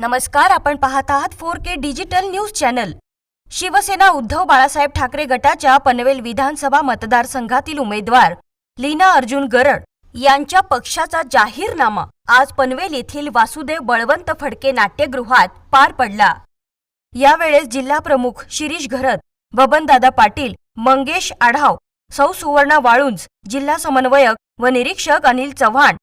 नमस्कार आपण पाहत आहात four K digital news channel. Shiv Sena Uddhav Balasaheb Thackeray गटाच्या पनवेल विधानसभा मतदारसंघातील उमेदवार लीना अर्जुन गरड यांच्या पक्षाचा जाहीरनामा आज पनवेल येथील वासुदेव बळवंत फडके नाट्यगृहात पार पडला. यावेळेस जिल्हा प्रमुख शिरीष घरत बबनदादा पाटील मंगेश आढाव सौ सुवर्णा वाळुंज जिल्हा समन्वयक व निरीक्षक अनिल चव्हाण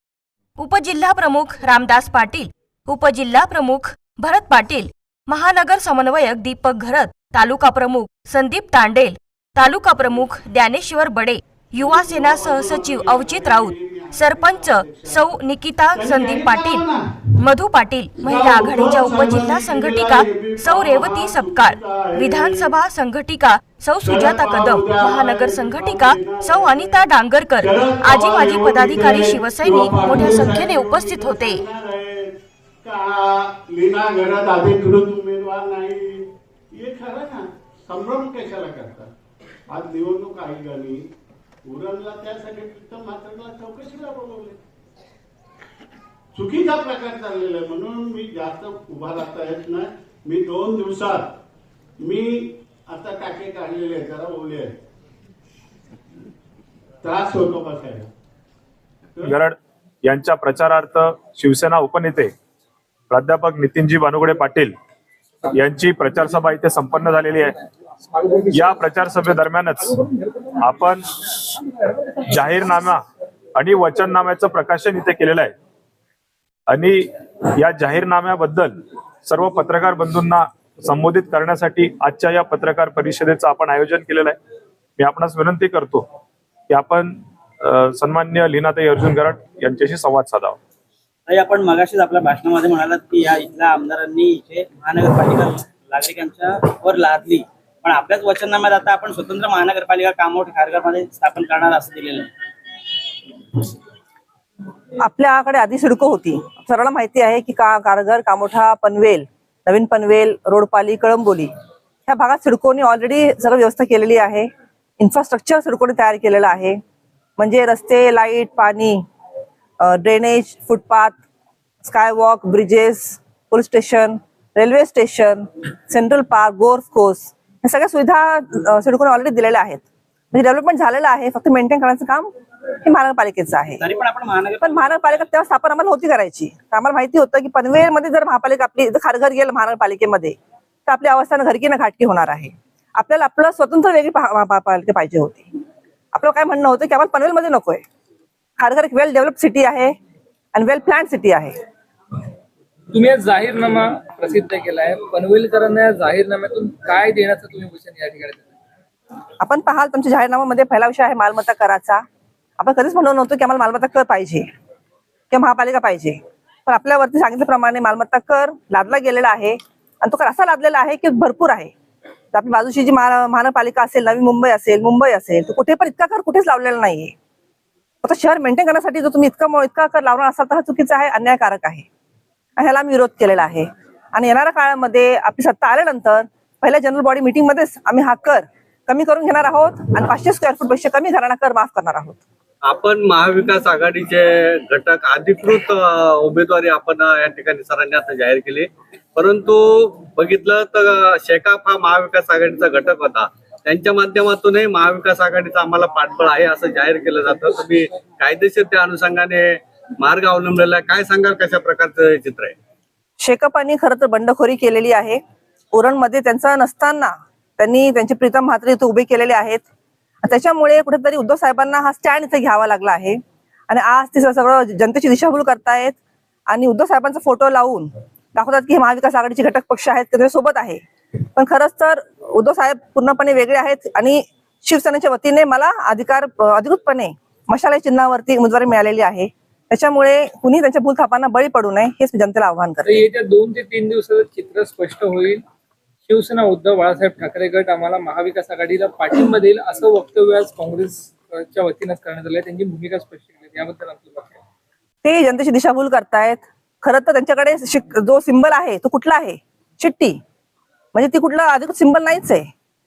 उपजिल्हा प्रमुख रामदास पाटील उपजिल्हा प्रमुख भरत पाटील महानगर समन्वयक दीपक घरत तालुका प्रमुख संदीप तांडेल तालुका प्रमुख ज्ञानेश्वर बडे युवा सेना सहसचिव अवचित राऊत सरपंच सौ निकिता संदीप पाटील मधु पाटील महिला आघाडीच्या उपजिल्हा संघटिका सौ रेवती सपकाळ विधानसभा संघटिका सौ सुजाता कदम महानगर संघटिका सौ अनिता डांगरकर आजी माजी पदाधिकारी शिवसैनिक मोठ्या संख्येने उपस्थित होते. का लीना घरात अधिकृत उमेदवार नाही. हे खरं ना संभ्रम कशाला करतात? आज निवडणूक आयोगाने उरणला त्यासाठी प्रीतम म्हात्रेला चौकशीला बोलवले. चुकीचा प्रकार चाललेला आहे. म्हणून मी जास्त उभा राहता येत नाही. मी दोन दिवसात मी आता टाके काढलेले जरा ओले आहे त्रास होतो बसायला. गरड यांच्या प्रचारार्थ शिवसेना उपनेते प्राध्यापक नितीनजी बानुगडे पाटील यांची प्रचारसभा इथे संपन्न झालेली आहे. या प्रचारसभेदरम्यानच आपण जाहीरनामा आणि वचननाम्याचं प्रकाशन इथे केलेलं आहे. आणि या जाहीरनाम्याबद्दल सर्व पत्रकार बंधूंना संबोधित करण्यासाठी आजच्या या पत्रकार परिषदेचं आपण आयोजन केलेलं आहे. मी आपणास विनंती करतो की आपण सन्मान्य लीनाताई अर्जुन गराट यांच्याशी संवाद साधावा. ताई आपण मगाशीच आपल्या भाषणामध्ये म्हणालात की या इथल्या आमदारांनी इथे महानगरपालिका नागरिकांच्या वर लादली. पण आपल्याच वचनामध्ये आता आपण स्वतंत्र महानगरपालिका कामोठ खारघरमध्ये स्थापन करणार असं दिलेलं आहे. आपल्याकडे आधी सिडको होती. सरळ माहिती आहे की का कारगर कामोठा पनवेल नवीन पनवेल रोडपाली कळंबोली ह्या भागात सिडकोने ऑलरेडी सर्व व्यवस्था केलेली आहे. इन्फ्रास्ट्रक्चर सिडकोने तयार केलेलं आहे. म्हणजे रस्ते लाइट पाणी drainage footpath skywalk bridges police station railway station central park golf course ह्या सगळ्या सुविधा सिडकोने ऑलरेडी दिलेल्या आहेत. म्हणजे डेव्हलपमेंट झालेलं आहे फक्त मेंटेन करण्याचं काम हे महानगरपालिकेचं आहे. पण महानगरपालिका तेव्हा स्थापन आम्हाला होती करायची. तर आम्हाला माहिती होतं की पनवेलमध्ये जर महापालिका आपली खारघर गेलं महानगरपालिकेमध्ये तर आपली अवस्था घरकी ना घाटकी होणार आहे. आपल्याला आपलं स्वतंत्र वेगळी महापालिका पाहिजे होती. आपलं काय म्हणणं होतं की आम्हाला पनवेलमध्ये नकोय. खारघर एक वेल डेव्हलप सिटी आहे आणि वेल प्लॅन सिटी आहे. तुम्ही आज जाहीरनामा प्रसिद्ध केलाय पनवेलकरांना या जाहीरनाम्यातून काय देण्याचं तुम्ही वचन या ठिकाणी आपण पाहाल तुमच्या जाहीरनाम्यामध्ये पहिला विषय आहे मालमत्ता कराचा. आपण कधीच म्हणलो नव्हतो की आम्हाला मालमत्ता कर पाहिजे किंवा महापालिका पाहिजे. पण आपल्यावरती सांगितल्याप्रमाणे मालमत्ता कर लादला गेलेला आहे. आणि तो कर असा लादलेला आहे की भरपूर आहे. तर आपली बाजूची जी महानगरपालिका असेल नवी मुंबई असेल मुंबई असेल तर कुठे पण इतका कर कुठेच लावलेला नाहीये. आता शहर मेंटेन करण्यासाठी जर तुम्ही इतका इतका कर लावणार असाल तर हा चुकीचा आहे अन्यायकारक आहे. ह्याला आम्ही विरोध केलेला आहे. आणि येणाऱ्या काळामध्ये आपली सत्ता आल्यानंतर पहिल्या जनरल बॉडी मीटिंग मध्येच आम्ही हा कर कमी करून घेणार आहोत आणि पाचशे स्क्वेअर फूटपेक्षा कमी घराणा कर माफ करणार आहोत. आपण महाविकास आघाडीचे घटक अधिकृत उमेदवारी आपण या ठिकाणी सरांनी आता जाहीर केली. परंतु बघितलं तर शेकाप हा महाविकास आघाडीचा घटक होता. त्यांच्या माध्यमातूनही महाविकास आघाडीचा आम्हाला पाठबळ आहे असं जाहीर केलं जातं. तुम्ही कायदेशीर त्या अनुषंगाने मार्ग अवलंबलेला आहे. काय सांगाल कशा प्रकारचं हे चित्र आहे? शेकपांनी खरं तर बंडखोरी केलेली आहे. उरणमध्ये त्यांचा नसताना त्यांनी त्यांचे प्रीतम म्हात्रे इथे उभे केलेले आहेत. त्याच्यामुळे कुठेतरी उद्धव साहेबांना हा स्टँड इथे घ्यावा लागला आहे. आणि आज ते सगळं जनतेची दिशाभूल करतायत. आणि उद्धव साहेबांचा फोटो लावून दाखवतात की महाविकास आघाडीचे घटक पक्ष आहेत ते सोबत आहे. पण खरंच तर उद्धव साहेब पूर्णपणे वेगळे आहेत. आणि शिवसेनेच्या वतीने मला अधिकार अधिकृतपणे मशाला चिन्हावरती उमेदवारी मिळालेली आहे. त्याच्यामुळे कुणी त्यांच्या भूलथापांना बळी पडू नये हेच जनतेला आव्हान करते. येत्या दोन ते तीन दिवसाचं चित्र स्पष्ट होईल. शिवसेना उद्धव बाळासाहेब ठाकरे गट आम्हाला महाविकास आघाडीला पाठिंबा देईल असं वक्तव्य आज काँग्रेसच्या वतीनं करण्यात आलंय. त्यांची भूमिका स्पष्ट केली. याबद्दल आपलं? ते जनतेची दिशाभूल करतायत. खरं तर त्यांच्याकडे जो सिंबल आहे तो कुठला आहे? चिट्टी म्हणजे ती कुठला अधिकृत सिंबल नाहीच आहे.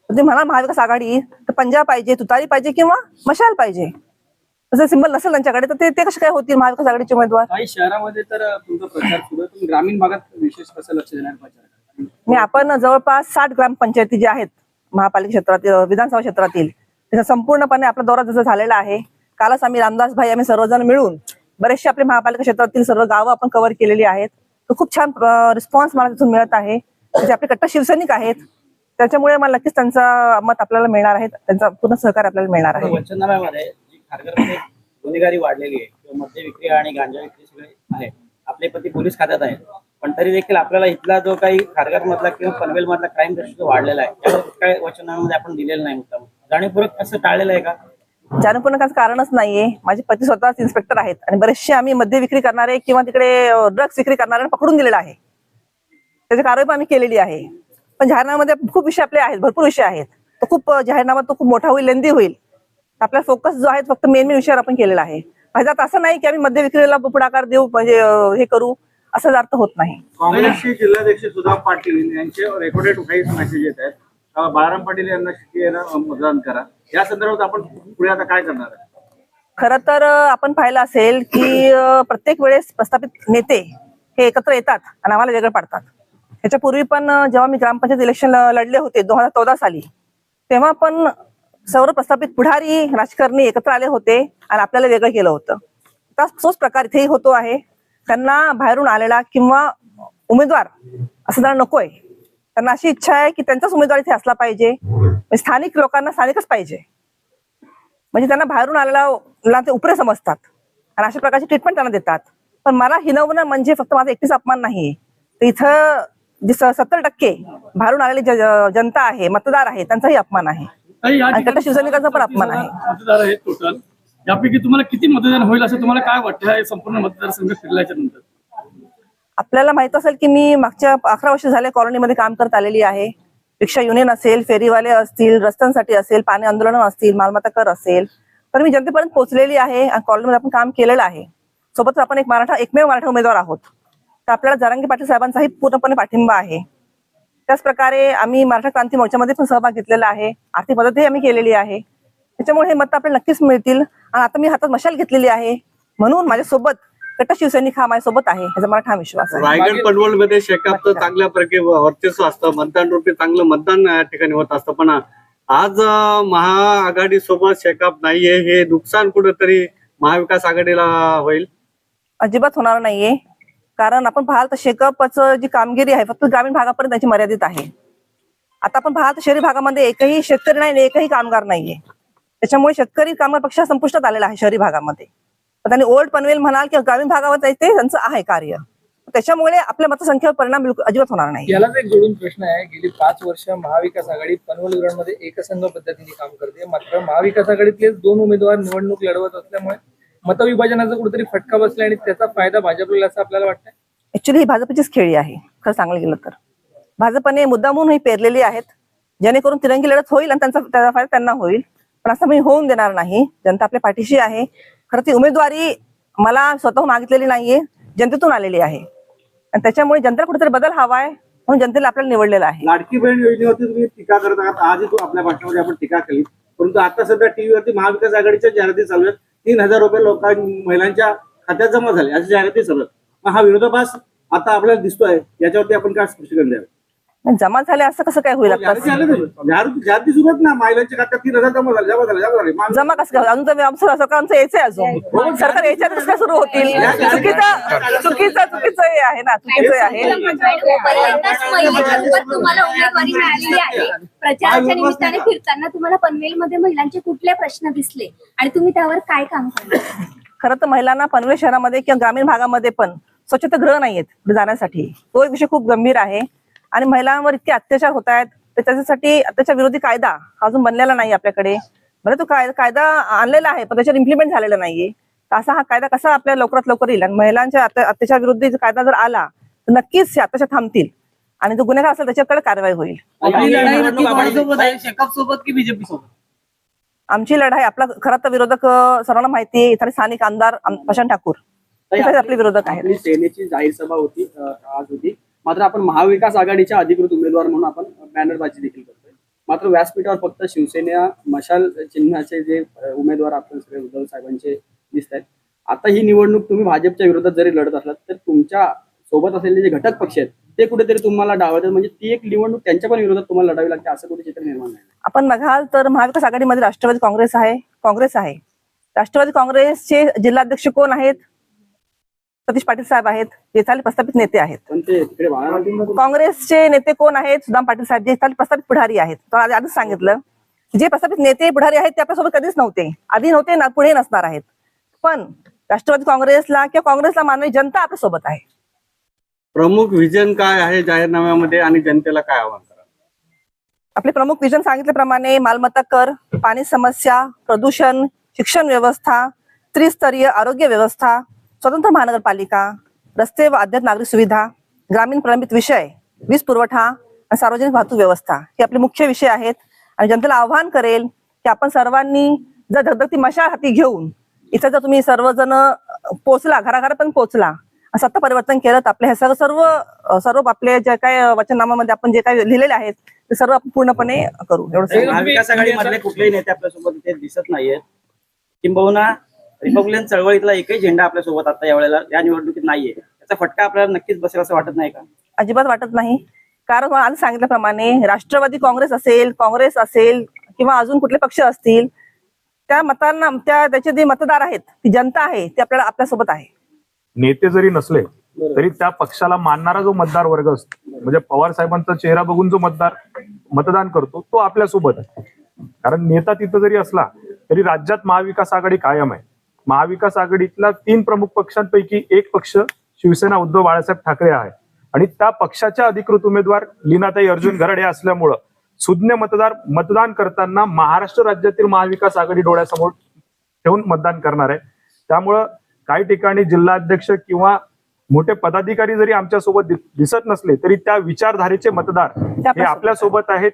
तुम्ही म्हणा महाविकास आघाडी तर पंजाब पाहिजे तुतारी पाहिजे किंवा मशाल पाहिजे. तसं सिंबल नसेल त्यांच्याकडे तर ते ते कसे काय होतील महाविकास आघाडीचे उमेदवार? काही शहरामध्ये तर तुमचा प्रचार सुरू आहे. ग्रामीण भागात विशेष कसं लक्ष देणार मी आपण जवळपास साठ ग्रामपंचायती ज्या आहेत महापालिका क्षेत्रातील विधानसभा क्षेत्रातील त्याचा संपूर्णपणे आपला दौरा जसा झालेला आहे कालच आम्ही रामदास भाई आम्ही सर्वजण मिळून बरेचसे आपले महापालिका क्षेत्रातील सर्व गावं आपण कव्हर केलेली आहेत. तर खूप छान रिस्पॉन्स मला तिथून मिळत आहे. जे आपले कट्टर शिवसैनिक आहेत त्याच्यामुळे मला नक्कीच त्यांचं मत आपल्याला मिळणार आहे त्यांचा पूर्ण सहकार्य आपल्याला मिळणार आहे. खारघरमध्ये गुन्हेगारी वाढलेली आहे किंवा मद्य विक्री आणि गांजा विक्री सगळे आहे. आपले पती पोलीस खात्यात आहेत. पण तरी देखील आपल्याला इथला जो काही खारघर मधला किंवा पनवेल मधला क्राईम रेशो वाढलेला आहे त्यावर काय वचनामध्ये आपण दिलेलं नाही मुद्दा जाणीवपूर्वक असं टाळलेलं आहे का? जाणूनपूर्वक कारणच नाहीये. माझे पती स्वतःच इन्स्पेक्टर आहेत आणि बरेचसे आम्ही मद्य विक्री करणारे किंवा तिकडे ड्रग्स विक्री करणाऱ्यांना पकडून दिलेला आहे. त्याची कारवाई पण आम्ही केलेली आहे. पण जाहीरनाम्यामध्ये खूप विषय आपले आहेत भरपूर विषय आहेत. तो खूप जाहीरनामा तो खूप मोठा होईल लेंदी होईल. आपला फोकस जो आहे फक्त मेन मेन विषयावर आपण केलेला आहे. माझ्या आता असं नाही की आम्ही मद्य विक्रीला पुढाकार देऊ म्हणजे हे करू असं अर्थ होत नाही. काँग्रेसचे जिल्हाध्यक्ष सुधाम पाटील यांचे रेकॉर्डेड व्हाईस मेसेज येत आहेत. बाळाराम पाटील यांना मतदान करा. या संदर्भात आपण पुढे आता काय करणार आहे खरं तर आपण पाहिलं असेल की प्रत्येक वेळेस प्रस्थापित नेते हे एकत्र येतात आणि आम्हाला वेगळं पाडतात. ह्याच्यापूर्वी पण जेव्हा मी ग्रामपंचायत इलेक्शन लढले होते दोन हजार चौदा साली तेव्हा पण सर्व प्रस्थापित पुढारी राजकारणी एकत्र आले होते आणि आपल्याला वेगळं केलं होतं. तर तोच प्रकार इथेही होतो आहे. त्यांना बाहेरून आलेला किंवा उमेदवार असं जरा नकोय. त्यांना अशी इच्छा आहे की त्यांचाच उमेदवार इथे असला पाहिजे. म्हणजे स्थानिक लोकांना स्थानिकच पाहिजे. म्हणजे त्यांना बाहेरून आलेला ते उपरे समजतात. आणि अशा प्रकारची ट्रीटमेंट त्यांना देतात. पण मला हिनवणं म्हणजे फक्त माझा एकटीच अपमान नाही. तर इथं जे सत्तर टक्के बाहेरून आलेली जनता आहे मतदार आहे त्यांचाही अपमान आहे. आणि शिवसैनिकांचा पण अपमान आहे. मतदार आहेत टोटल यापैकी तुम्हाला किती मतदान होईल असं तुम्हाला काय वाटतं? संपूर्ण मतदारसंघ फिरल्याच्या नंतर आपल्याला माहीत असेल की मी मागच्या अकरा वर्ष झाले कॉलनीमध्ये काम करत आलेली आहे. रिक्षा युनियन असेल फेरीवाले असतील रस्त्यांसाठी असेल पाणी आंदोलन असतील मालमत्ता कर असेल. तर मी जनतेपर्यंत पोहोचलेली आहे आणि कॉलनीमध्ये आपण काम केलेलं आहे. सोबतच आपण एक मराठा एकमेव मराठा उमेदवार आहोत. तर आपल्याला जरांगी पाटील साहेबांचाही पूर्णपणे पाठिंबा आहे. त्याच प्रकारे आम्ही मराठा क्रांती मोर्चामध्ये पण सहभाग घेतलेला आहे. आर्थिक मदतही आम्ही केलेली आहे. त्याच्यामुळे हे मत आपल्याला नक्कीच मिळतील. आणि आता मी हातात मशाल घेतलेली आहे. म्हणून माझ्यासोबत कट्टर शिवसैनिक हा माझ्यासोबत आहे. याचा मला ठाम विश्वास आहे. रायगड पनवलमध्ये शेकापचं चांगल्या प्रकारे वर्चस्व असतं. मतदान रूपी चांगलं मतदान या ठिकाणी होत असतं. पण आज महाआघाडी सोबत शेकाप नाहीये. हे नुकसान कुठेतरी महाविकास आघाडीला होईल? अजिबात होणार नाहीये. कारण आपण पाहाल तर शेकअपचं जी कामगिरी आहे फक्त ग्रामीण भागापर्यंत त्याची मर्यादित आहे. आता आपण पाहाल तर शहरी भागामध्ये एकही शेतकरी नाही एकही कामगार नाहीये. त्याच्यामुळे शेतकरी कामगार पक्ष संपुष्टात आलेला आहे शहरी भागामध्ये. त्यांनी ओल्ड पनवेल म्हणाल किंवा ग्रामीण भागावर जायचे त्यांचं आहे कार्य. त्याच्यामुळे आपल्या मतसंख्येवर परिणाम अजिबात होणार नाही. यालाच एक जोडून प्रश्न आहे गेली पाच वर्ष महाविकास आघाडी पनवेल उरणमध्ये एकसंघ पद्धतीने काम करते. मात्र महाविकास आघाडीतले दोन उमेदवार निवडणूक लढवत असल्यामुळे मतविभाजनाचा कुठेतरी फटका बसला आणि त्याचा फायदा भाजपला असं आपल्याला वाटतं ऍक्च्युली ही भाजपचीच खेळी आहे. खरं सांगायला गेलं तर. भाजपने मुद्दामून ही पेरलेली आहेत. जेणेकरून तिरंगी लढत होईल आणि त्यांचा त्याचा फायदा त्यांना होईल. पण असं मी होऊन देणार नाही. जनता आपल्या पाठीशी आहे. खरं ती उमेदवारी मला स्वतः मागितलेली नाहीये. जनतेतून आलेली आहे. आणि त्याच्यामुळे जनतेला कुठेतरी बदल हवाय म्हणून जनतेला आपल्याला निवडलेलं आहे. लाडकी बहीण योजनेवरती तुम्ही टीका करत आहात. आजही तू आपल्या भाषणामध्ये आपण टीका केली. परंतु आता सध्या टीव्हीवरती महाविकास आघाडीच्या जाहिराती चालू आहेत. तीन हजार रुपये लोकां महिलांच्या खात्यात जमा झाले. अशी जाहिराती चालू मग हा विरोधाभास आता आपल्याला दिसतोय. याच्यावरती आपण काय स्पष्टीकरण द्यावं जमा झाले असं कसं काय होईल जमा झाले जमा झाले जमा झाले मग जमा कसं काय अजून तर आमचं सरकारचं यायचंय अजून सरकार यायच्या कसं काय सुरू होतील चुकीचं चुकीचं चुकीचं हे आहे ना चुकीचं हे आहे प्रचाराच्या निमित्ताने फिरताना तुम्हाला पनवेलमध्ये महिलांचे कुठले प्रश्न दिसले आणि तुम्ही त्यावर काय काम करणार खरं तर महिलांना पनवेल शहरामध्ये किंवा ग्रामीण भागामध्ये पण स्वच्छतागृह नाहीयेत पुढे जाण्यासाठी तो एक विषय खूप गंभीर आहे आणि महिलांवर इतके अत्याचार होत आहेत तर त्याच्यासाठी अत्याचार विरोधी कायदा अजून बनलेला नाही आपल्याकडे. बरं तो कायदा कायदा आणलेला आहे पण त्याच्यावर इम्प्लिमेंट झालेला नाहीये. तर असा हा कायदा कसा आपल्या लवकरात लवकर येईल? आणि महिलांच्या अत्या- अत्याचार विरोधी कायदा जर आला तर नक्कीच हे अत्याचार थांबतील. आणि जो गुन्हेगार असेल त्याच्याकडे कारवाई होईल. आमची लढाई आपला खरं तर विरोधक सर्वांना माहिती आहे. इथे स्थानिक आमदार आम- प्रशांत ठाकूर. आपले विरोधक आहेत. सेनेची जाहीर सभा होती आज होती. मात्र आपण महाविकास आघाडीच्या अधिकृत उमेदवार म्हणून आपण बॅनरबाजी देखील करतोय. मात्र व्यासपीठावर फक्त शिवसेना मशाल चिन्हाचे जे उमेदवार आपण सगळे उद्धव साहेबांचे दिसत आहेत आता ही निवडणूक तुम्ही भाजपच्या विरोधात जरी लढत असलात तर तुमच्यासोबत असलेले जे घटक पक्ष आहेत ते कुठेतरी तुम्हाला डावतात म्हणजे ती एक निवडणूक त्यांच्या पण विरोधात तुम्हाला लढावी लागते असं कुठे चित्र निर्माण आपण बघाल तर महाविकास आघाडीमध्ये राष्ट्रवादी काँग्रेस आहे काँग्रेस आहे. राष्ट्रवादी काँग्रेसचे जिल्हाध्यक्ष कोण आहेत? सतीश पाटील साहेब आहेत जे चाले प्रस्थापित नेते आहेत. काँग्रेसचे नेते कोण आहेत? सुदाम पाटील साहेब जे चाले प्रस्थापित पुढारी आहेत. आधीच सांगितलं जे प्रस्थापित नेते पुढारी आहेत ते आपल्यासोबत कधीच नव्हते. आधी नव्हते ना पुढे नसणार आहेत. पण राष्ट्रवादी काँग्रेसला किंवा काँग्रेसला मानवी जनता आपल्यासोबत आहे. प्रमुख विजन काय आहे जाहीरनाम्यामध्ये आणि जनतेला काय आव्हान आपले प्रमुख विजन सांगितल्याप्रमाणे मालमत्ता कर पाणी समस्या प्रदूषण शिक्षण व्यवस्था त्रिस्तरीय आरोग्य व्यवस्था स्वतंत्र महानगरपालिका रस्ते व अद्याप नागरिक सुविधा ग्रामीण प्रलंबित विषय वीज पुरवठा आणि सार्वजनिक वाहतूक व्यवस्था हे आपले मुख्य विषय आहेत. आणि जनतेला आव्हान करेल की आपण सर्वांनी जर धगधगती मशाल हाती घेऊन इथं जर तुम्ही सर्वजण पोचला घराघरापर्यंत पोचला सत्ता परिवर्तन केलं तर आपले हे सर्व सर्व सर्व आपले जे काय वचननामामध्ये आपण जे काही लिहिलेले आहेत ते सर्व आपण पूर्णपणे करू. एवढं कुठलेही नेते आपल्यासोबत दिसत नाहीयेत. किंबहुना रिपब्लिकन चळवळीतला एकही झेंडा आपल्यासोबत आता यावेळेला या निवडणुकीत नाहीये. त्याचा फटका आपल्याला नक्कीच बसेल असं वाटत नाही का? अजिबात वाटत नाही. कारण मला आधी सांगितल्याप्रमाणे राष्ट्रवादी काँग्रेस असेल काँग्रेस असेल किंवा अजून कुठले पक्ष असतील त्या मतांना त्या त्याचे जे मतदार आहेत ती जनता आहे ती आपल्याला आपल्यासोबत आहे. नेते जरी नसले तरी त्या पक्षाला मानणारा जो मतदार वर्ग असतो म्हणजे पवार साहेबांचा चेहरा बघून जो मतदार मतदान करतो तो आपल्यासोबत आहे. कारण नेता तिथं जरी असला तरी राज्यात महाविकास आघाडी कायम आहे. महाविकास आघाडीतला तीन प्रमुख पक्षांपैकी एक पक्ष शिवसेना उद्धव बाळासाहेब ठाकरे आहे. आणि त्या पक्षाच्या अधिकृत उमेदवार लीनाताई अर्जुन गरड हे असल्यामुळं सुज्ञ मतदार मतदान करताना महाराष्ट्र राज्यातील महाविकास आघाडी डोळ्यासमोर ठेवून मतदान करणार आहे. त्यामुळं काही ठिकाणी जिल्हाध्यक्ष किंवा मोठे पदाधिकारी जरी आमच्यासोबत दिसत नसले तरी त्या विचारधारेचे मतदार हे आपल्यासोबत आहेत.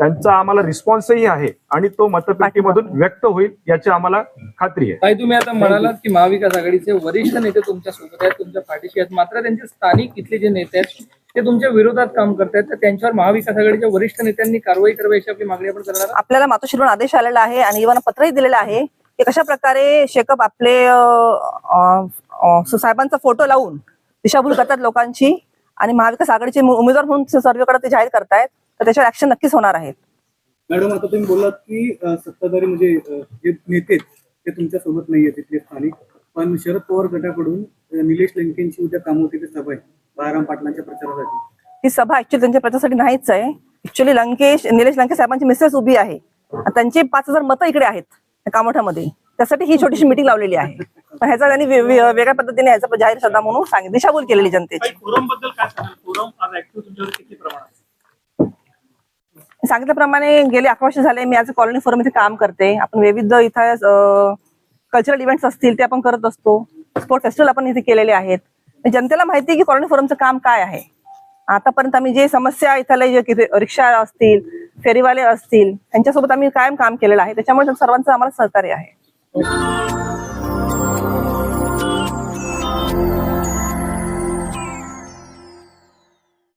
त्यांचा आम्हाला रिस्पॉन्सही आहे आणि तो मतपेटीमधून व्यक्त होईल याची आम्हाला खात्री आहे. ताई तुम्ही आता म्हणालात की महाविकास आघाडीचे वरिष्ठ नेते तुमच्यासोबत आहेत तुमच्या पाठीशी आहेत. मात्र त्यांचे स्थानिक इथले जे नेते आहेत ते तुमच्या विरोधात काम करतायत. तर त्यांच्यावर महाविकास आघाडीच्या वरिष्ठ नेत्यांनी कारवाई करावी अशी आपली मागणी आपण करणार आहात? आपल्याला मातोश्रीवरून आदेश आलेला आहे आणि इव्हन पत्रही दिलेलं आहे की कशा प्रकारे शेकअप आपले साहेबांचा फोटो लावून दिशाभूल करतात लोकांची आणि महाविकास आघाडीचे उमेदवार म्हणून सर्वेकडे ते जाहीर करतायत. तर त्याच्यावर ऍक्शन नक्कीच होणार आहेत. मॅडम आता तुम्ही बोललात की सत्ताधारी म्हणजे जे नेते ते तुमच्यासोबत नाहीये तिथले स्थानिक. पण शरद पवार गटाकडून निलेश लंकेंची उद्या कामोठीची सभा आहे बाळाराम पाटलांच्या प्रचारासाठी. ही सभा ऍक्च्युली त्यांच्या प्रचारासाठी नाहीच आहे. ऍक्च्युली लंकेश निलेश लंकेश साहेबांची मिसेस उभी आहे. आणि त्यांचे पाच हजार मतं इकडे आहेत कामोठ्यामध्ये. त्यासाठी ही छोटीशी मिटिंग लावलेली आहे. पण ह्याचा त्यांनी वेगळ्या पद्धतीने ह्याचा जाहीर सभा म्हणून सांगितलं. दिशाभूल केलेली जनतेची फोरमबद्दल काय सांगाल फोरम आज ऍक्टिव्ह तुमच्यावर किती प्रमाणात सांगितल्याप्रमाणे गेले अकरा वर्ष झाले मी आज कॉलनी फोरम इथे काम करते. आपण विविध इथं कल्चरल इव्हेंट्स असतील ते आपण करत असतो. स्पोर्ट फेस्टिवल आपण इथे केलेले आहेत. जनतेला माहिती आहे की कॉलनी फोरमचं काम काय आहे. आतापर्यंत आम्ही जे समस्या इथले जे रिक्षा असतील फेरीवाले असतील त्यांच्यासोबत आम्ही कायम काम केलेलं आहे. त्याच्यामुळे सर्वांचं आम्हाला सहकार्य आहे.